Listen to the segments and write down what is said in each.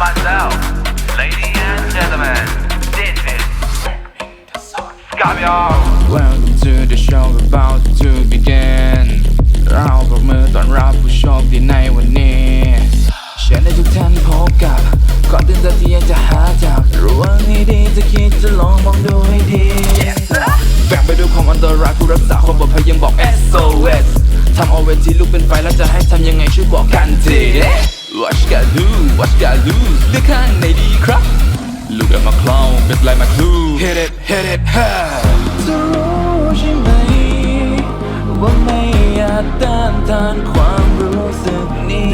Ladies and gentlemen, this is Gabriel. Welcome to the show about to begin เราปรบมือต้อนรับผู้โชคดีในวันนี้เชิญให้ทุกท่านพบกับก่อนตื่นเต้นที่ยังจะหาจากระวังให้ดีจะคิดจะลองมองดูให้ดีแฝงไปด้วยความอันตรายผู้รักษาความปลอดภัยยังบอก SOS ทำเอาเวทีลุกเป็นไฟแล้วจะให้ทำยังไงช่วยบอกกันที What you gotta do What you gotta lose เลือกข้างไหนดีครับ Look at my clown เป็นไรมาคลู Hit it hit it ha จะรู้ใช่ไหม ว่าไม่อาจต้านทานความรู้สึกนี้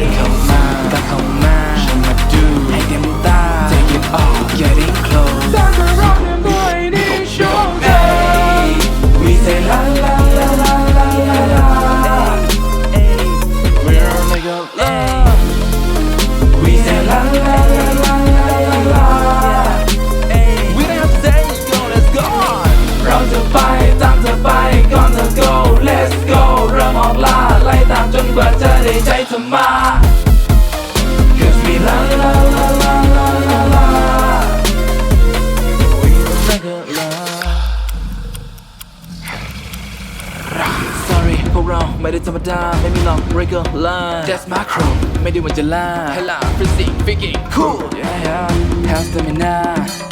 เราไม่ได้ธรรมดา ไม่มีหรอก regular That's macro ไม่ได้วันจะล่าให้ล่า freezing freaking cool yeah yeah have stamina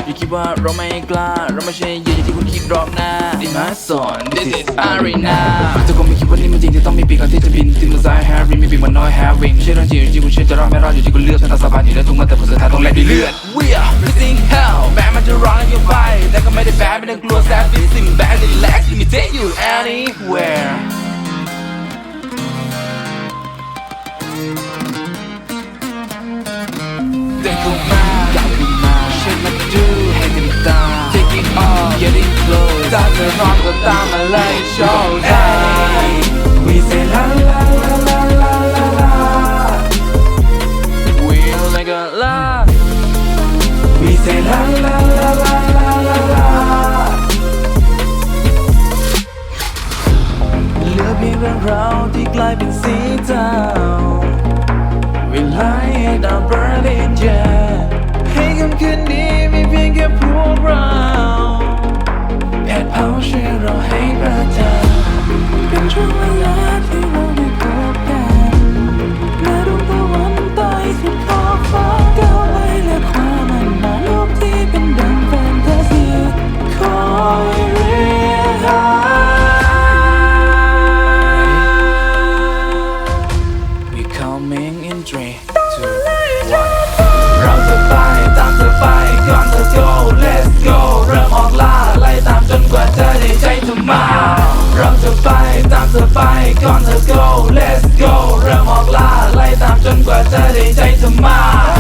อย่าคิดว่าเราไม่กล้า เราไม่ใช่เหยื่ออย่างที่คุณคิดรอบหน้าดิมาสอน this is arena ทุกคนไม่คิดว่านี่มันจริงจะต้องมีปีกก่อนที่จะบินถึงมือซ้าย Harry มีปีกมันน้อย having เชื่อเรื่องจริงจริงคุณเชื่อจะรอดไม่รอดอยู่ที่คุณเลือกฉันตัดสะพานอยู่ในทุ่งนาแต่ผลสุดท้ายต้องแลกด้วยเลือด We are freezing hell แม้มันจะร้อนและยังไปแต่ก็ไม่ได้แพ้ไม่ต้องกลัวแซ่บฟิสิ่งแบด relax let me take you anywhere เดินเข้ามาอยากขึ้นมาฉันมาดูให้เต็มตา Take it all getting close ตามเธอร้อนก็ตามมาเลยโชว์ได้ We say la la la la la la la we like a la We say la la la la la la la เหลือเพียงเรื่องราวที่กลายเป็นสีเทา ให้ ไปก่อนเธอ go let's go เริ่มออกล่าไล่ตามจนกว่าจะได้ใจเธอมา